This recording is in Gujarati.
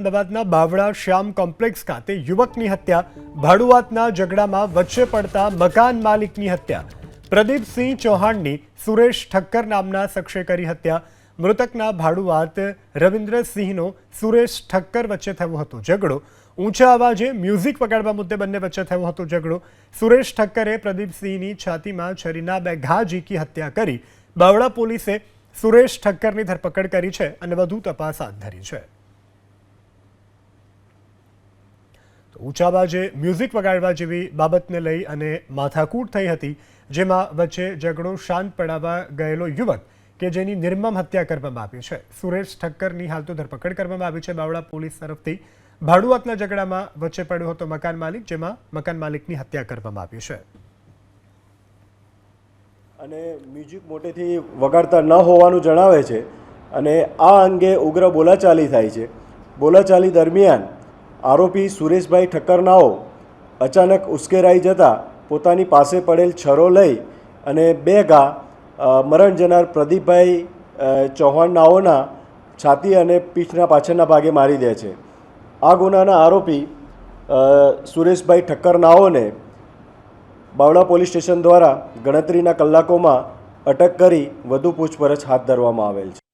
અમદાવાદના બાવળા શ્યામ કોમ્પ્લેક્સ ખાતે યુવકની હત્યા, ભાડુઆતના ઝઘડામાં વચ્ચે પડતા મકાન માલિકની હત્યા. પ્રદીપસિંહ ચૌહાણની સુરેશ ઠક્કર નામના શખ્સે કરી હત્યા. મૃતકના ભાડુઆત રવિન્દ્રસિંહનો સુરેશ ઠક્કર વચ્ચે થયો હતો ઝઘડો. ઊંચા અવાજે મ્યુઝિક વગાડવા મુદ્દે બંને વચ્ચે થયો હતો ઝઘડો. સુરેશ ઠક્કરે પ્રદીપસિંહની છાતીમાં છરીના બે ઘા ઝીકી હત્યા કરી. બાવળા પોલીસે સુરેશ ઠક્કરની ધરપકડ કરી છે અને વધુ તપાસ હાથ ધરી છે તો ઊંચા બાજે મ્યુઝિક વગાડવા જેવી બાબતને લઈ અને માથાકૂટ થઈ હતી, જેમાં વચ્ચે ઝઘડો શાંત પડાવવા ગયેલો યુવક કે જેની નિર્મમ હત્યા કરવામાં આવી છે. સુરેશ ઠક્કરની હાલ તો ધરપકડ કરવામાં આવી છે. બાવળા પોલીસ તરફથી ભાડુઆતના ઝઘડામાં વચ્ચે પડ્યો હતો મકાન માલિક, જેમાં મકાન માલિકની હત્યા કરવામાં આવી છે. અને મ્યુઝિક મોટેથી વગાડતા ન હોવાનું જણાવે છે અને આ અંગે ઉગ્ર બોલાચાલી થાય છે. બોલાચાલી દરમિયાન આરોપી સુરેશભાઈ ઠક્કરનાઓ અચાનક ઉશ્કેરાઈ જતા પોતાની પાસે પડેલ છરો લઈ અને બે ઘા મરણ જનાર પ્રદીપભાઈ ચૌહાણનાઓના છાતી અને પીઠના પાછળના ભાગે મારી દે છે. આ ગુનાના આરોપી સુરેશભાઈ ઠક્કરનાઓને બાવળા પોલીસ સ્ટેશન દ્વારા ગણતરીના કલાકોમાં અટક કરી વધુ પૂછપરછ હાથ ધરવામાં આવેલ છે.